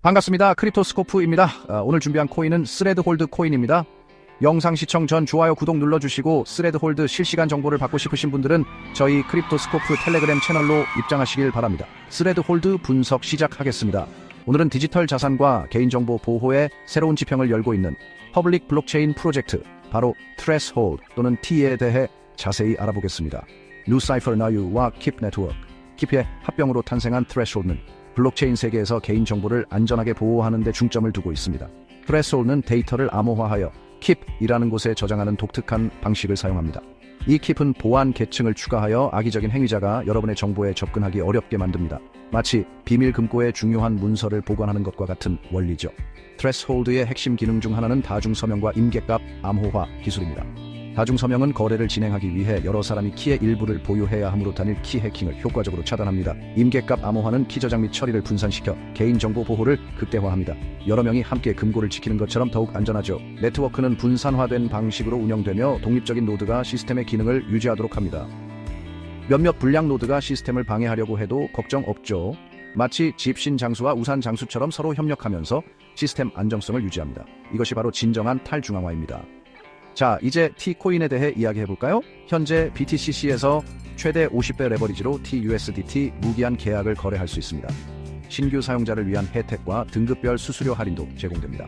반갑습니다. 크립토스코프입니다. 아, 오늘 준비한 코인은 스레드홀드 코인입니다. 영상 시청 전 좋아요, 구독 눌러주시고 스레드홀드 실시간 정보를 받고 싶으신 분들은 저희 크립토스코프 텔레그램 채널로 입장하시길 바랍니다. 스레드홀드 분석 시작하겠습니다. 오늘은 디지털 자산과 개인정보 보호의 새로운 지평을 열고 있는 퍼블릭 블록체인 프로젝트 바로 트레스홀드 또는 T에 대해 자세히 알아보겠습니다. 뉴사이퍼 나유와 킵 네트워크, 킵의 합병으로 탄생한 트레스홀드는 블록체인 세계에서 개인정보를 안전하게 보호하는 데 중점을 두고 있습니다. 트레스홀드는 데이터를 암호화하여 킵이라는 곳에 저장하는 독특한 방식을 사용합니다. 이 킵은 보안 계층을 추가하여 악의적인 행위자가 여러분의 정보에 접근하기 어렵게 만듭니다. 마치 비밀 금고에 중요한 문서를 보관하는 것과 같은 원리죠. 트레스홀드의 핵심 기능 중 하나는 다중 서명과 임계값 암호화 기술입니다. 다중 서명은 거래를 진행하기 위해 여러 사람이 키의 일부를 보유해야 함으로 단일 키 해킹을 효과적으로 차단합니다. 임계값 암호화는 키 저장 및 처리를 분산시켜 개인정보 보호를 극대화합니다. 여러 명이 함께 금고를 지키는 것처럼 더욱 안전하죠. 네트워크는 분산화된 방식으로 운영되며 독립적인 노드가 시스템의 기능을 유지하도록 합니다. 몇몇 불량 노드가 시스템을 방해하려고 해도 걱정 없죠. 마치 집신 장수와 우산 장수처럼 서로 협력하면서 시스템 안정성을 유지합니다. 이것이 바로 진정한 탈중앙화입니다. 자, 이제 T코인에 대해 이야기해 볼까요? 현재 BTCC에서 최대 50배 레버리지로 TUSDT 무기한 계약을 거래할 수 있습니다. 신규 사용자를 위한 혜택과 등급별 수수료 할인도 제공됩니다.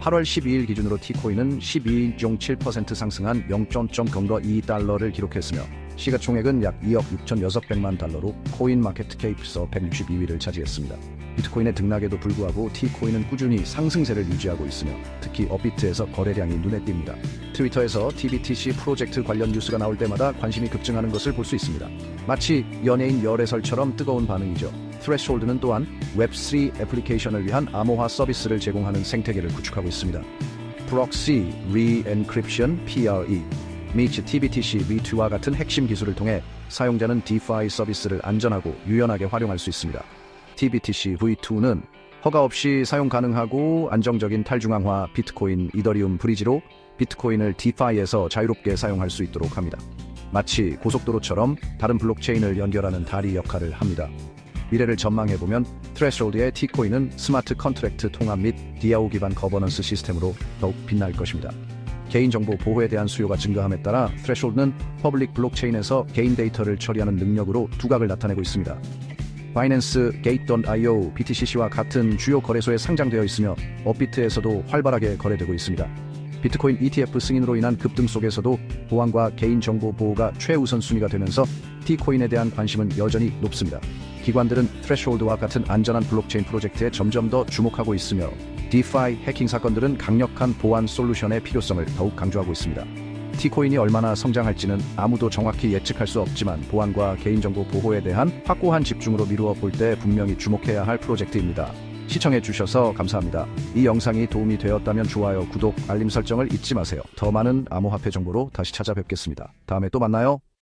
8월 12일 기준으로 T코인은 12.7% 상승한 0.02달러를 기록했으며 시가총액은 약 2억 6,600만 달러로 코인 마켓캡에서 162위를 차지했습니다. 비트코인의 등락에도 불구하고 T코인은 꾸준히 상승세를 유지하고 있으며 특히 업비트에서 거래량이 눈에 띕니다. 트위터에서 TBTC 프로젝트 관련 뉴스가 나올 때마다 관심이 급증하는 것을 볼 수 있습니다. 마치 연예인 열애설처럼 뜨거운 반응이죠. 트레시홀드는 또한 웹3 애플리케이션을 위한 암호화 서비스를 제공하는 생태계를 구축하고 있습니다. 프록시 Re-Encryption PRE 및 TBTC V2와 같은 핵심 기술을 통해 사용자는 DeFi 서비스를 안전하고 유연하게 활용할 수 있습니다. TBTC V2는 허가 없이 사용 가능하고 안정적인 탈중앙화 비트코인 이더리움 브리지로 비트코인을 DeFi에서 자유롭게 사용할 수 있도록 합니다. 마치 고속도로처럼 다른 블록체인을 연결하는 다리 역할을 합니다. 미래를 전망해보면 트레스홀드의 T코인은 스마트 컨트랙트 통합 및 DAO 기반 거버넌스 시스템으로 더욱 빛날 것입니다. 개인정보 보호에 대한 수요가 증가함에 따라 트레스홀드는 퍼블릭 블록체인에서 개인 데이터를 처리하는 능력으로 두각을 나타내고 있습니다. 바이낸스, 게이트.io, BTCC와 같은 주요 거래소에 상장되어 있으며 업비트에서도 활발하게 거래되고 있습니다. 비트코인 ETF 승인으로 인한 급등 속에서도 보안과 개인정보 보호가 최우선 순위가 되면서 T코인에 대한 관심은 여전히 높습니다. 기관들은 트레시홀드와 같은 안전한 블록체인 프로젝트에 점점 더 주목하고 있으며 DeFi 해킹 사건들은 강력한 보안 솔루션의 필요성을 더욱 강조하고 있습니다. T코인이 얼마나 성장할지는 아무도 정확히 예측할 수 없지만 보안과 개인정보 보호에 대한 확고한 집중으로 미루어 볼 때 분명히 주목해야 할 프로젝트입니다. 시청해 주셔서 감사합니다. 이 영상이 도움이 되었다면 좋아요, 구독, 알림 설정을 잊지 마세요. 더 많은 암호화폐 정보로 다시 찾아뵙겠습니다. 다음에 또 만나요.